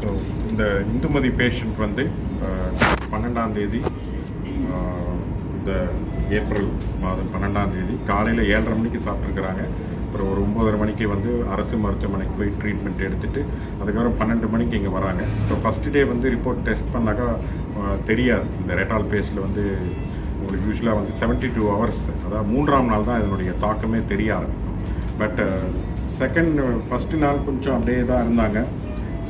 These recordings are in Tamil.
ஸோ இந்த இந்துமதி பேஷண்ட் வந்து பன்னெண்டாம் தேதி இந்த ஏப்ரல் மாதம் பன்னெண்டாம் தேதி காலையில் ஏழரை மணிக்கு சாப்பிட்ருக்குறாங்க அப்புறம் ஒரு ஒம்பதரை மணிக்கு வந்து அரசு மருத்துவமனைக்கு போய் ட்ரீட்மெண்ட் எடுத்துகிட்டு அதுக்கப்புறம் பன்னெண்டு மணிக்கு இங்கே வராங்க. ஸோ ஃபஸ்ட்டு டே வந்து ரிப்போர்ட் டெஸ்ட் பண்ணாக்கா தெரியாது. இந்த ரெட்டால் பேஸில் வந்து உங்களுக்கு யூஸ்வலாக வந்து 72 டூ ஹவர்ஸ் அதாவது மூன்றாம் நாள் தான் இதனுடைய தாக்கமே தெரிய ஆரம்பிக்கும். பட் செகண்ட் ஃபஸ்ட்டு நாள் கொஞ்சம் அப்படியே தான் இருந்தாங்க.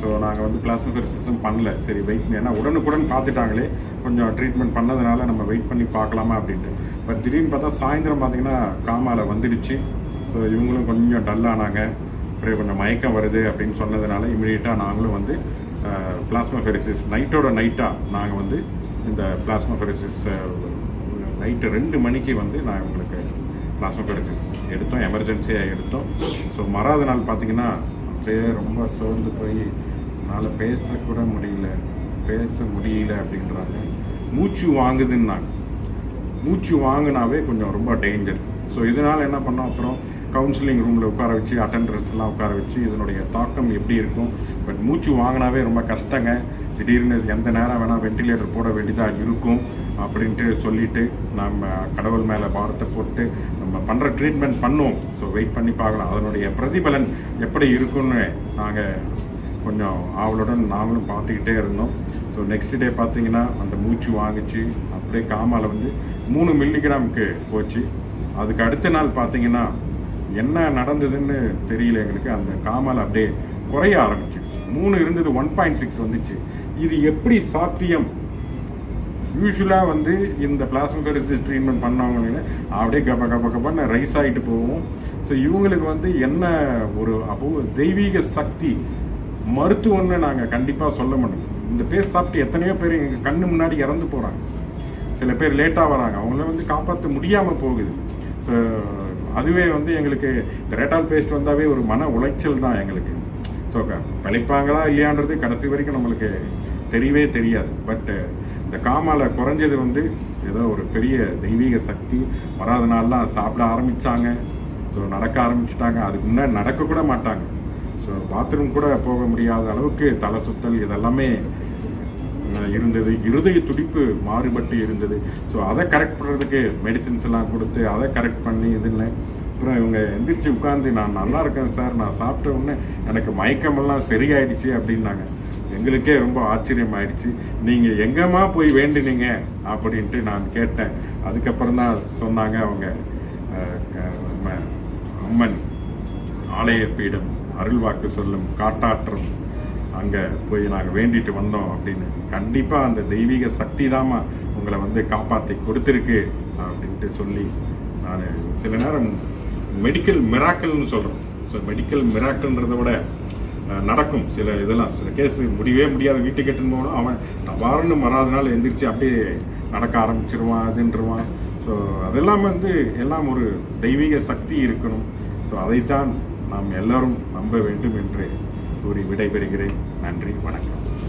ஸோ நாங்கள் வந்து பிளாஸ்மோசரிசிஸும் பண்ணல. சரி வெயிட் ஏன்னா உடனுக்குடன் பார்த்துட்டாங்களே. கொஞ்சம் ட்ரீட்மெண்ட் பண்ணதுனால நம்ம வெயிட் பண்ணி பார்க்கலாமா அப்படின்ட்டு. பட் திடீர்னு பார்த்தா சாயந்தரம் பார்த்தீங்கன்னா காமாவில் வந்துடுச்சு. ஸோ இவங்களும் கொஞ்சம் டல்லானாங்க அப்புறம் கொஞ்சம் மயக்கம் வருது அப்படின்னு சொன்னதுனால இமீடியட்டாக நாங்களும் வந்து பிளாஸ்மோஃபெரிசிஸ் நைட்டோட நைட்டாக நாங்கள் வந்து இந்த பிளாஸ்மோஃபெரிசிஸ் நைட்டு ரெண்டு மணிக்கு வந்து நான் உங்களுக்கு பிளாஸ்மோஃபெரிசிஸ் எடுத்தோம். எமர்ஜென்சியாக எடுத்தோம். ஸோ மறாத நாள் பார்த்தீங்கன்னா அப்படியே ரொம்ப சோர்ந்து போய் என்னால் பேசக்கூட முடியல. பேச முடியல அப்படின்றாங்க. மூச்சு வாங்குதுன்னாங்க. மூச்சு வாங்கினாவே கொஞ்சம் ரொம்ப டேஞ்சர் ஸோ இதனால் என்ன பண்ணோம் அப்புறம் கவுன்சிலிங் ரூமில் உட்கார வச்சு அட்டண்டர்ஸ்லாம் உட்கார வச்சு இதனுடைய தாக்கம் எப்படி இருக்கும்? பட் மூச்சு வாங்கினாவே ரொம்ப கஷ்டங்க. திடீர்னு எந்த நேரம் வேணால் வெண்டிலேட்டர் போட வேண்டியதாக இருக்கும் அப்படின்ட்டு சொல்லிவிட்டு நம்ம கடவுள் மேலே பாரத்தை போட்டு நம்ம பண்ணுற ட்ரீட்மெண்ட் பண்ணுவோம். ஸோ வெயிட் பண்ணி பார்க்கலாம். அதனுடைய பிரதிபலன் எப்படி இருக்குன்னு நாங்கள் கொஞ்சம் ஆவலுடன் நாங்களும் பார்த்துக்கிட்டே இருந்தோம். ஸோ நெக்ஸ்ட் டே பார்த்தீங்கன்னா அந்த மூச்சு வாங்கிச்சு. அப்படியே காமால் வந்து மூணு மில்லிகிராமுக்கு போச்சு. அதுக்கு அடுத்த நாள் பார்த்தீங்கன்னா என்ன நடந்ததுன்னு தெரியல எங்களுக்கு. அந்த காமால் அப்படியே குறைய ஆரம்பிச்சு. மூணு இருந்தது ஒன் பாயிண்ட் சிக்ஸ் வந்துச்சு. இது எப்படி சாத்தியம்? யூஸ்வலாக வந்து இந்த பிளாஸ்மோஃபெரிசிஸ் ட்ரீட்மெண்ட் பண்ணவங்க அப்படியே கப கப கபன்னு ரைஸ் ஆகிட்டு போவோம். ஸோ இவங்களுக்கு வந்து என்ன ஒரு அப்போ தெய்வீக சக்தி மருத்துவம்னு நாங்கள் கண்டிப்பாக சொல்ல மாட்டோம். இந்த பேஸ் சாப்பிட்டு எத்தனையோ பேர் எங்கள் கண்ணு முன்னாடி இறந்து போகிறாங்க சில பேர் லேட்டாக வராங்க. அவங்கள வந்து காப்பாற்ற முடியாமல் போகுது. ஸோ அதுவே வந்து எங்களுக்கு இந்த ரேட்டால் பேஸ்ட் வந்தாவே ஒரு மன உளைச்சல் தான் எங்களுக்கு. ஸோ பிழைப்பாங்களா இல்லையான்றது கடைசி வரைக்கும் நம்மளுக்கு தெரியவே தெரியாது. பட்டு இந்த காமால குறைஞ்சது வந்து ஏதோ ஒரு பெரிய தெய்வீக சக்தி. வராத நாள்லாம் சாப்பிட ஆரம்பித்தாங்க ஸோ நடக்க ஆரம்பிச்சிட்டாங்க. அதுக்கு முன்னாடி நடக்க கூட மாட்டாங்க. பாத்ரூம் கூட போக முடியாத அளவுக்கு தலை சுத்தல் இதெல்லாமே இருந்தது. இருதய துடிப்பு மாறுபட்டு இருந்தது. ஸோ அதை கரெக்ட் பண்ணுறதுக்கு மெடிசின்ஸ் எல்லாம் கொடுத்து அதை கரெக்ட் பண்ணி இதுன்னு. அப்புறம் இவங்க எந்திரிச்சு உட்காந்து நான் நல்லா இருக்கேன் சார் நான் சாப்பிட்ட உடனே எனக்கு மயக்கமெல்லாம் சரியாயிடுச்சு அப்படின்னாங்க. எங்களுக்கே ரொம்ப ஆச்சரியம் ஆயிடுச்சு நீங்கள் எங்கம்மா போய் வேண்டினீங்க? அப்படின்ட்டு நான் கேட்டேன். அதுக்கப்புறம் தான் சொன்னாங்க அவங்க அம்மன். ஆலயப்பீடம் பீடம் அருள்வாக்கு சொல்லும் காட்டாற்றம் அங்கே போய் நாங்கள் வேண்டிட்டு வந்தோம் அப்படின்னு. கண்டிப்பாக அந்த தெய்வீக சக்தி தாம்மா உங்களை வந்து காப்பாற்றி கொடுத்துருக்கு அப்படின்ட்டு சொல்லி நான் சில நேரம் மெடிக்கல் மிராக்கல்னு சொல்கிறோம் ஸோ மெடிக்கல் மிராக்கல்ன்றத விட நடக்கும். சில இதெல்லாம் சில கேஸ் முடியவே முடியாத. வீட்டுக்கு எட்டுன்னு போகணும். அவன் தவாறுன்னு மறாத நாள் எந்திரிச்சு அப்படியே நடக்க ஆரம்பிச்சிருவான் அதுன்றவான் ஸோ அதெல்லாம் வந்து எல்லாம் ஒரு தெய்வீக சக்தி இருக்கணும். ஸோ அதைத்தான் நாம் எல்லாரும் நம்ப வேண்டும் என்று கூறி விடைபெறுகிறேன். நன்றி வணக்கம்.